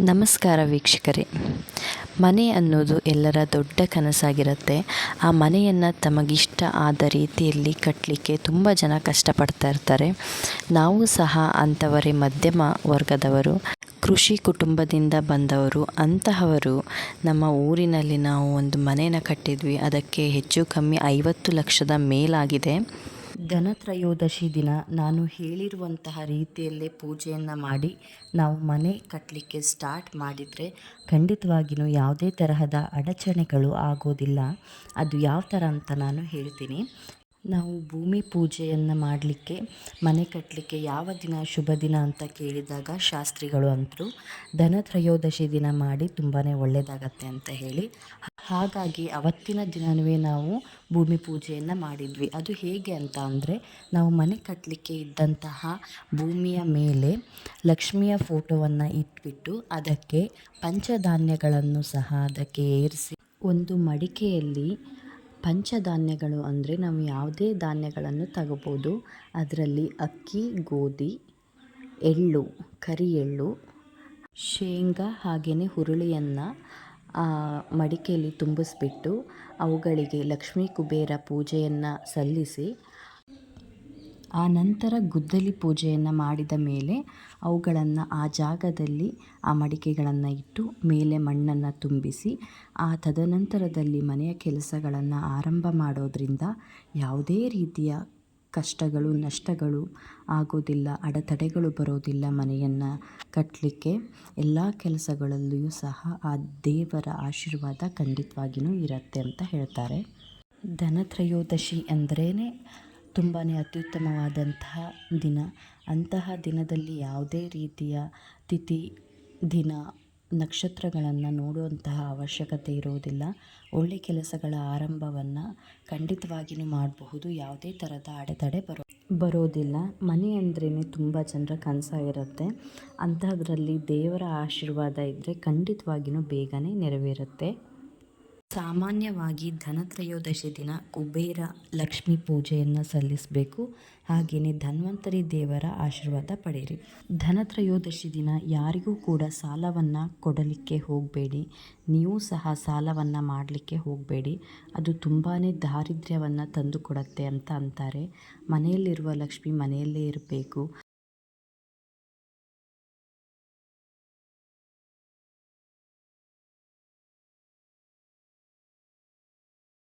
ನಮಸ್ಕಾರ ವೀಕ್ಷಕರೇ. ಮನೆ ಅನ್ನೋದು ಎಲ್ಲರ ದೊಡ್ಡ ಕನಸಾಗಿರುತ್ತೆ. ಆ ಮನೆಯನ್ನು ತಮಗಿಷ್ಟ ಆದ ರೀತಿಯಲ್ಲಿ ಕಟ್ಟಲಿಕ್ಕೆ ತುಂಬ ಜನ ಕಷ್ಟಪಡ್ತಾ ಇರ್ತಾರೆ. ನಾವು ಸಹ ಅಂಥವರೇ ಮಧ್ಯಮ ವರ್ಗದವರು, ಕೃಷಿ ಕುಟುಂಬದಿಂದ ಬಂದವರು, ಅಂತಹವರು ನಮ್ಮ ಊರಿನಲ್ಲಿ ನಾವು ಒಂದು ಮನೆಯನ್ನು ಕಟ್ಟಿದ್ವಿ. ಅದಕ್ಕೆ ಹೆಚ್ಚು ಕಮ್ಮಿ ಐವತ್ತು ಲಕ್ಷದ ಮೇಲಾಗಿದೆ. ಧನತ್ರಯೋದಶಿ ದಿನ ನಾನು ಹೇಳಿರುವಂತಹ ರೀತಿಯಲ್ಲೇ ಪೂಜೆಯನ್ನು ಮಾಡಿ ನಾವು ಮನೆ ಕಟ್ಟಲಿಕ್ಕೆ ಸ್ಟಾರ್ಟ್ ಮಾಡಿದರೆ ಖಂಡಿತವಾಗಿಯೂ ಯಾವುದೇ ತರಹದ ಅಡಚಣೆಗಳು ಆಗೋದಿಲ್ಲ. ಅದು ಯಾವ ಥರ ಅಂತ ನಾನು ಹೇಳ್ತೀನಿ. ನಾವು ಭೂಮಿ ಪೂಜೆಯನ್ನು ಮಾಡಲಿಕ್ಕೆ, ಮನೆ ಕಟ್ಟಲಿಕ್ಕೆ ಯಾವ ದಿನ ಶುಭ ದಿನ ಅಂತ ಕೇಳಿದಾಗ ಶಾಸ್ತ್ರಿಗಳು ಅಂತರು ಧನತ್ರಯೋದಶಿ ದಿನ ಮಾಡಿ ತುಂಬಾ ಒಳ್ಳೆಯದಾಗತ್ತೆ ಅಂತ ಹೇಳಿ. ಹಾಗಾಗಿ ಅವತ್ತಿನ ದಿನವೇ ನಾವು ಭೂಮಿ ಪೂಜೆಯನ್ನು ಮಾಡಿದ್ವಿ. ಅದು ಹೇಗೆ ಅಂತ ಅಂದರೆ, ನಾವು ಮನೆ ಕಟ್ಟಲಿಕ್ಕೆ ಇದ್ದಂತಹ ಭೂಮಿಯ ಮೇಲೆ ಲಕ್ಷ್ಮಿಯ ಫೋಟೋವನ್ನು ಇಟ್ಬಿಟ್ಟು ಅದಕ್ಕೆ ಪಂಚಧಾನ್ಯಗಳನ್ನು ಸಹ ಅದಕ್ಕೆ ಏರಿಸಿ, ಒಂದು ಮಡಿಕೆಯಲ್ಲಿ ಪಂಚಧಾನ್ಯಗಳು ಅಂದರೆ ನಾವು ಯಾವುದೇ ಧಾನ್ಯಗಳನ್ನು ತಗೋಬೋದು. ಅದರಲ್ಲಿ ಅಕ್ಕಿ, ಗೋಧಿ, ಎಳ್ಳು ಕರಿ ಎಳ್ಳು ಶೇಂಗಾ ಹಾಗೆಯೇ ಹುರುಳಿಯನ್ನು ಮಡಿಕೆಯಲ್ಲಿ ತುಂಬಿಸ್ಬಿಟ್ಟು ಅವುಗಳಿಗೆ ಲಕ್ಷ್ಮೀ ಕುಬೇರ ಪೂಜೆಯನ್ನು ಸಲ್ಲಿಸಿ, ಆ ನಂತರ ಗುದ್ದಲಿ ಪೂಜೆಯನ್ನು ಮಾಡಿದ ಮೇಲೆ ಅವುಗಳನ್ನು ಆ ಜಾಗದಲ್ಲಿ, ಆ ಮಡಿಕೆಗಳನ್ನು ಇಟ್ಟು ಮೇಲೆ ಮಣ್ಣನ್ನು ತುಂಬಿಸಿ, ಆ ತದನಂತರದಲ್ಲಿ ಮನೆಯ ಕೆಲಸಗಳನ್ನು ಆರಂಭ ಮಾಡೋದರಿಂದ ಯಾವುದೇ ರೀತಿಯ ಕಷ್ಟಗಳು, ನಷ್ಟಗಳು ಆಗೋದಿಲ್ಲ, ಅಡೆತಡೆಗಳು ಬರೋದಿಲ್ಲ ಮನೆಯನ್ನು ಕಟ್ಟಲಿಕ್ಕೆ ಎಲ್ಲ ಕೆಲಸಗಳಲ್ಲಿಯೂ ಸಹ ಆ ದೇವರ ಆಶೀರ್ವಾದ ಖಂಡಿತವಾಗಿಯೂ ಇರುತ್ತೆ ಅಂತ ಹೇಳ್ತಾರೆ. ಧನತ್ರಯೋದಶಿ ಅಂದ್ರೇ ತುಂಬಾ ಅತ್ಯುತ್ತಮವಾದಂತಹ ದಿನ. ಅಂತಹ ದಿನದಲ್ಲಿ ಯಾವುದೇ ರೀತಿಯ ತಿಥಿ, ದಿನ ನಕ್ಷತ್ರಗಳನ್ನು ನೋಡುವಂತಹ ಅವಶ್ಯಕತೆ ಇರುವುದಿಲ್ಲ. ಒಳ್ಳೆ ಕೆಲಸಗಳ ಆರಂಭವನ್ನು ಖಂಡಿತವಾಗಿಯೂ ಮಾಡಬಹುದು. ಯಾವುದೇ ಥರದ ಅಡೆತಡೆ ಬರೋ ಬರೋದಿಲ್ಲ. ಮನೆ ಅಂದ್ರೇ ತುಂಬ ಜನರ ಕನಸಾಗಿರುತ್ತೆ ಅಂಥದ್ರಲ್ಲಿ ದೇವರ ಆಶೀರ್ವಾದ ಇದ್ದರೆ ಖಂಡಿತವಾಗಿಯೂ ಬೇಗನೆ ನೆರವೇರುತ್ತೆ. ಸಾಮಾನ್ಯವಾಗಿ ಧನತ್ರಯೋದಶಿ ದಿನ ಕುಬೇರ ಲಕ್ಷ್ಮಿ ಪೂಜೆಯನ್ನು ಸಲ್ಲಿಸಬೇಕು. ಹಾಗೆಯೇ ಧನ್ವಂತರಿ ದೇವರ ಆಶೀರ್ವಾದ ಪಡೆಯಿರಿ. ಧನತ್ರಯೋದಶಿ ದಿನ ಯಾರಿಗೂ ಕೂಡ ಸಾಲವನ್ನು ಕೊಡಲಿಕ್ಕೆ ಹೋಗಬೇಡಿ. ನೀವು ಸಹ ಸಾಲವನ್ನು ಮಾಡಲಿಕ್ಕೆ ಹೋಗಬೇಡಿ. ಅದು ತುಂಬಾ ದಾರಿದ್ರ್ಯವನ್ನು ತಂದುಕೊಡತ್ತೆ ಅಂತ ಅಂತಾರೆ. ಮನೆಯಲ್ಲಿರುವ ಲಕ್ಷ್ಮಿ ಮನೆಯಲ್ಲೇ ಇರಬೇಕು.